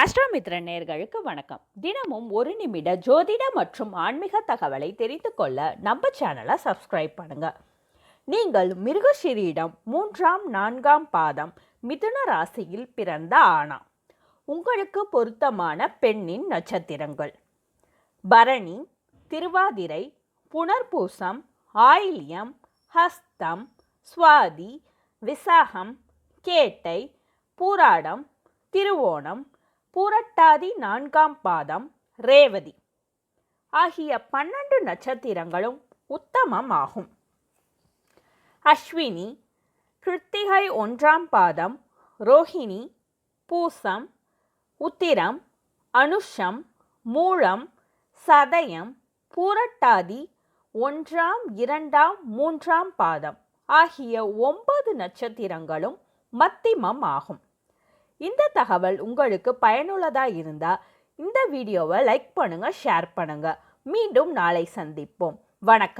ஆஸ்ட்ரோமித்ர நேர்களுக்கு வணக்கம். தினமும் ஒரு நிமிட ஜோதிட மற்றும் ஆன்மீக தகவலை தெரிந்து கொள்ள நம்ம சேனலை சப்ஸ்கிரைப் பண்ணுங்க. நீங்கள் மிருகஷிரியிடம் மூன்றாம் நான்காம் பாதம் மிதுன ராசியில் பிறந்த ஆணா உங்களுக்கு பொருத்தமான பெண்ணின் நட்சத்திரங்கள். பரணி திருவாதிரை புனர்பூசம் ஆயில்யம் ஹஸ்தம் சுவாதி விசாகம் கேட்டை பூராடம் திருவோணம் பூரட்டாதி நான்காம் பாதம் ரேவதி. ஆகிய பன்னெண்டு நட்சத்திரங்களும் உத்தமம் ஆகும் அஸ்வினி கிருத்திகை ஒன்றாம் பாதம் ரோஹிணி பூசம் உத்திரம் அனுஷம் மூலம் சதயம் பூரட்டாதி ஒன்றாம் இரண்டாம் மூன்றாம் பாதம் ஆகிய ஒன்பது நட்சத்திரங்களும் மத்திமம் ஆகும். இந்த தகவல் உங்களுக்கு பயனுள்ளதாக இருந்தால் இந்த வீடியோவை லைக் பண்ணுங்கள் ஷேர் பண்ணுங்கள் மீண்டும் நாளை சந்திப்போம். வணக்கம்.